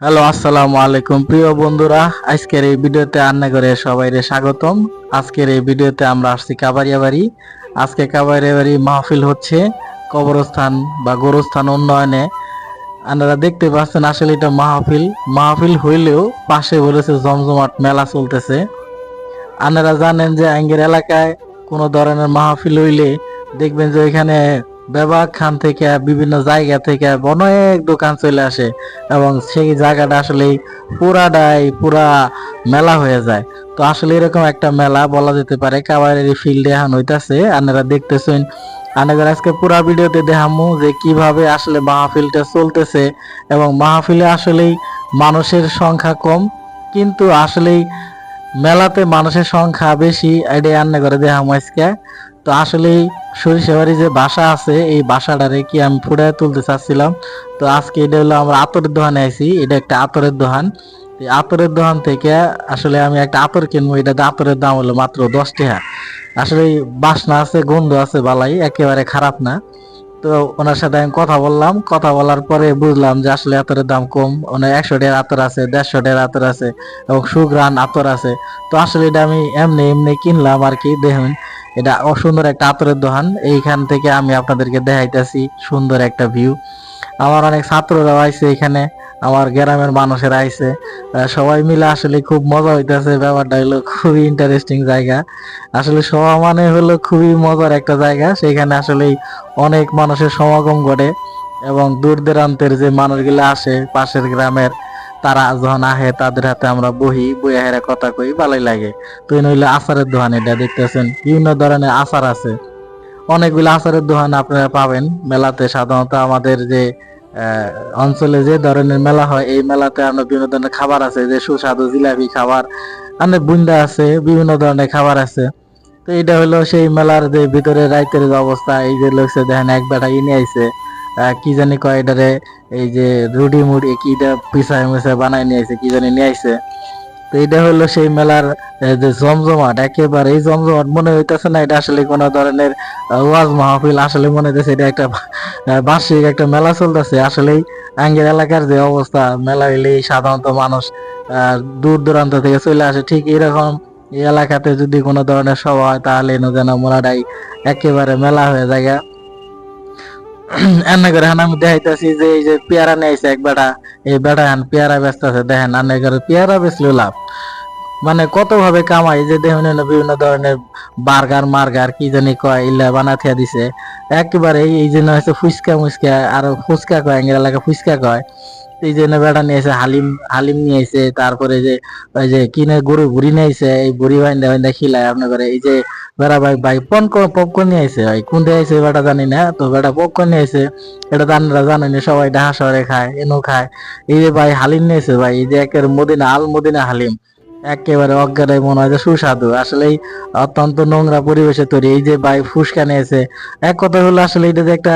Hello, আসসালামু আলাইকুম। প্রিয় বন্ধুরা, আজকের এই ভিডিওতে রান্না করে সবাইরে স্বাগতম। আজকের এই ভিডিওতে আমরা আসছি কাবারিয়া বাড়ি। আজকে কাবারিয়া বাড়ি মাহফিল হচ্ছে কবরস্থান বা গোরস্থান উন্নয়নে। আপনারা দেখতে পাচ্ছেন আসলে এটা মাহফিল। মাহফিল হইলেও পাশে বলেছে জমজমাট মেলা চলতেছে। আপনারা জানেন যে আঙ্গের এলাকায় কোনো ধরনের মাহফিল হইলে দেখবেন যে এখানে বেবাক খান থেকে, বিভিন্ন জায়গা থেকে অনেক দোকান চলে আসে এবং সেই জায়গাটা আসলে পুরাটাই পুরা মেলা হয়ে যায়। তো আসলে এরকম একটা মেলা বলা যেতে পারে কাবারের ফিল্ডে এখন হইতাছে, আপনারা দেখতেছেন। আপনাদের আজকে পুরা ভিডিওতে দেখামু যে কীভাবে আসলে মাহফিলটা চলতেছে এবং মাহফিলে আসলেই মানুষের সংখ্যা কম, কিন্তু আসলেই মেলাতে মানুষের সংখ্যা বেশি, এটাই রান্না করে দেখামু আজকে। তো আসলেই সরিষাবাড়ি যে বাসা আছে, এই বাসাটারে কি আমি ফুটায় তুলতে চাচ্ছিলাম। তো আজকে এটা হলো আমরা আতরের দোকানে আইছি, এটা একটা আতরের দোকান। আতরের দোকান থেকে আসলে আমি একটা আতর কিনবো এটা আতরের দাম হলো মাত্র দশ টাকা। আসলে বাসনা আছে, গন্ধ আছে বালাই, একেবারে খারাপ না। তো ওনার সাথে আমি কথা বললাম, কথা বলার পরে বুঝলাম যে আসলে আতরের দাম কম। ওনার একশো টাকার আতর আছে, দেড়শো টাকার আতর আছে এবং সুগ্রান আতর আছে। তো আসলে এটা আমি এমনি এমনি কিনলাম আর কি, দেখুন। এটা অসুন্দর একটা আতরের দোকান এইখান থেকে আমি আপনাদেরকে দেখাইতেছি সুন্দর একটা ভিউ আমার অনেক ছাত্ররাও আইছে এখানে, আমার গ্রামের মানুষেরা আইছে। সবাই মিলে আসলে খুব মজা হইতেছে, ব্যাপারটা হলো খুবই ইন্টারেস্টিং জায়গা। আসলে সভা মানে হলো খুবই মজার একটা জায়গা, সেখানে আসলে অনেক মানুষের সমাগম ঘটে এবং দূর দূরান্তের যে মানুষগুলো আসে, পাশের গ্রামের তারা যখন আহে, তাদের হাতে আমরা বহি, বইয়া হেরা কথা কই, ভালোই লাগে। তো নইলে আচারের দোকান এটা দেখতেছেন। বিভিন্ন ধরনের আচার আছে। অনেকগুলো আচারের দোকান আপনারা পাবেন। মেলাতে সাধারণত আমাদের যে অঞ্চলে যে ধরনের মেলা হয়, এই মেলাতে আমরা বিভিন্ন ধরনের খাবার আছে, যে সুস্বাদু জিলাপি খাবার, অনেক বুন্দা আছে, বিভিন্ন ধরনের খাবার আছে। তো এটা হলো সেই মেলার যে ভিতরে রাইতের যে অবস্থা, এই যে লোকসে দেখেন, এক বেটা ইনে আইছে। কি জানি কয় এটারে এই যে রুডি মুড়ি কি এটা পিছায় মিশায় বানাই নিয়ে আইছে, কি জানি নিয়ে আইছে। তো এটা হলো সেই মেলার যে জমজমাট, একেবারে এই জমজমাট মনে হইতেছে না, এটা আসলে কোন ধরনের ওয়াজ মাহফিল আসলে মনে হইতেছে এটা একটা বার্ষিক একটা মেলা চলতেছে। আসলেই আঙ্গের এলাকার যে অবস্থা, মেলা হইলেই সাধারণত মানুষ দূর দূরান্ত থেকে চলে আসে। ঠিক এরকম এই এলাকাতে যদি কোনো ধরনের সভা হয়, তাহলে যেন মোলাটাই একেবারে মেলা হয়ে যায়। করে হান আমি দেখাইতেছি যে এই যে পেয়ারা নিয়ে এক বেটা, এই বেটা হান পেয়ারা ব্যস্ত আছে, দেখেন করে পেয়ারা বেচলেও লাভ। মানে কত ভাবে কামাই যে দেখুন বিভিন্ন ধরনের বার্গার, মার্গার, কি জানি কয় ইল্লা বানা থিয়া দিছে। একেবারে এই- জন্য হচ্ছে ফুচকা মুচকা, আর ফুচকা কয় এঙ্গের এলাকা ফুচকা কয়। এই জন্য বেটা নিয়েছে হালিম হালিম নিয়ে এসে তারপরে যে ওই যে কিনে গরু বুড়ি নিয়ে এসে এই বুড়ি বাইন্দা বাইন্দা খিলায়, আপনার এই যে বেড়া ভাই ভাই পপকর্ন পপকর্ন নিয়ে আইছে ভাই কোন দিয়ে আইছে বেটা জানি না, তো বেটা পপকর্ন নিয়ে আইছে, এটা আপনারা জানেন সবাই ঢাকা শহরে খায়, এনো খায়। এই যে ভাই হালিম নিয়েছে ভাই, এই যে একের মদিনা আল মদিনা হালিম, একেবারে অজ্ঞানে মনে হয় যে সুস্বাদু। আসলেই অত্যন্ত নোংরা পরিবেশে তৈরি, এই যে ভাই ফুসকা নিয়েছে এক কথা হলো আসলে এটা যে একটা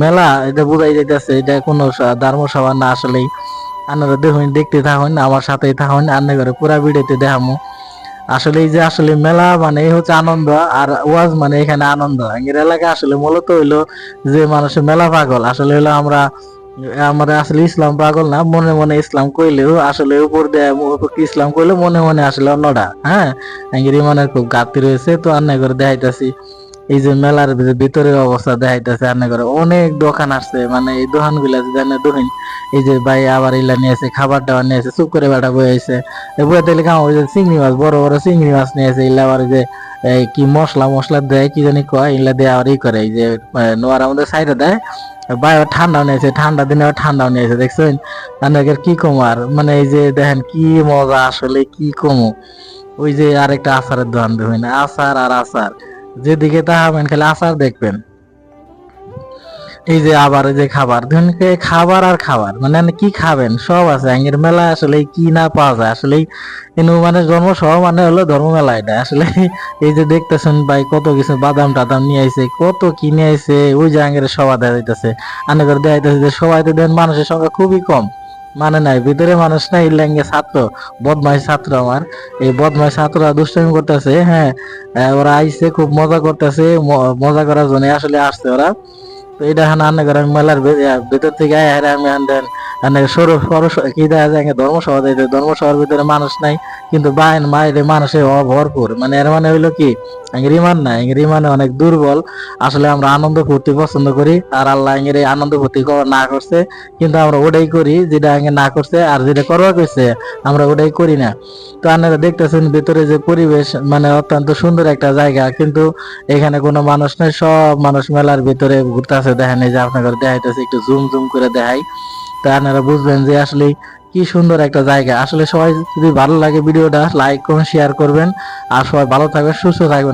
মেলা, এটা বোঝাই যাইতেছে, এটা কোনো ধর্মসভা না আসলেই। আপনারা দেখুন, দেখতে থাকুন, আমার সাথেই থাকুন আন্না করে পুরা ভিডিওতে দেখামু। আসলে এই যে আসলে মেলা মানে হচ্ছে আনন্দ আর ওয়াজ মানে এখানে আনন্দ। এর এলাকা আসলে মূলত হইল যে মানুষের মেলা পাগল। আসলে হলো আমরা আমরা আসলে ইসলাম পাগল না, মনে মনে ইসলাম কইলেও আসলে উপর দেয় ইসলাম কইলেও মনে মনে আসলে অন্যটা হ্যাঁ? ইমানের খুব ঘাটতি রয়েছে, তো আন্না করে দেখাইতেছি। এই যে মেলার ভিতরের অবস্থা দেখাইতেছে আন্না করে অনেক দোকান আসছে মানে এই দোকানগুলা জানে দোকান, এই যে ভাই আবার ইলা নিয়েছে খাবার দাবার নিয়েছে চুপ করে বেটা বয়ে আইছে। বয়ে কাম ওই যে চিংড়ি মাছ, বড় বড় চিংড়ি মাছ নিয়েছে ইলা আবার যে কি মশলা মশলা দেয়, কি জানি কয় ইলা দিয়ে আবার ই করে, এই যে নোয়ার আমাদের সাইডে দেয়, ভাই ঠান্ডাও নিয়েছে ঠান্ডা দিনে ঠান্ডাও নিয়েছে দেখছেন? আপনাদের কি কম আর মানে এই যে দেখেন কি মজা, আসলে কি কমো? ওই যে আরেকটা আচারের দোকান দেখবেন আচার আর আচার। যেদিকে তাকাবেন খালি আচার দেখবেন। এই যে আবার যে খাবার, ধরুন কি খাবার আর খাবার মানে কি খাবেন? সব আছে, আঙ্গের মেলা আসলে কি না পাওয়া যায়। আসলে কিন্তু মানে জন্ম সহ মানে হলো ধর্ম মেলা এটা। আসলে এই যে দেখতেছেন ভাই, কত কিছু বাদাম টাদাম নিয়ে আইছে, কত কি নিয়ে আইছে, ওই যে আঙ্গের সবাই দেখা যাইতেছে আনে করে দেখা যাইতেছে যে সবাই তো দেন, মানুষের সংখ্যা খুবই কম। মানে নাই, ভিতরে মানুষ নাই, ইল্লাঙ্গে ছাত্র বদমাই ছাত্র আমার। এই বদমাই ছাত্ররা দুষ্টমি করতেছে হ্যাঁ ওরা আইছে, খুব মজা করতেছে মজা করার জন্য আসলে আসছে ওরা। তো এটা হান আন্না করে মেলার ভিতর থেকে আয় আমি হান দেন। মানে ধর্মসভার ভিতরে মানুষ নাই, কিন্তু বাইন অ- ভরপুর। মানে এর মানে হইল কি? রিমান না রিমানে অনেক দুর্বল। আসলে আমরা আনন্দ ফুর্তি পছন্দ করি, আর আল্লাহ এর আনন্দ ফুর্তি না করছে, কিন্তু আমরা ওটাই করি, যেটা আগে না করছে, আর যেটা করবা কইছে, আমরা ওটাই করি না। তো আপনারা দেখতেছেন ভিতরে যে পরিবেশ মানে অত্যন্ত সুন্দর একটা জায়গা, কিন্তু এখানে কোনো মানুষ নেই, সব মানুষ মেলার ভিতরে ঘুরতেছে। দেখেন এই যে আপনাদের দেখাইতেছে, একটু জুম জুম করে দেখাই। তো আপনারা বুঝবেন যে আসলে কি সুন্দর একটা জায়গা। আসলে সবাই যদি ভালো লাগে ভিডিওটা লাইক করুন শেয়ার করবেন। আর সবাই ভালো থাকবেন, সুস্থ থাকবেন।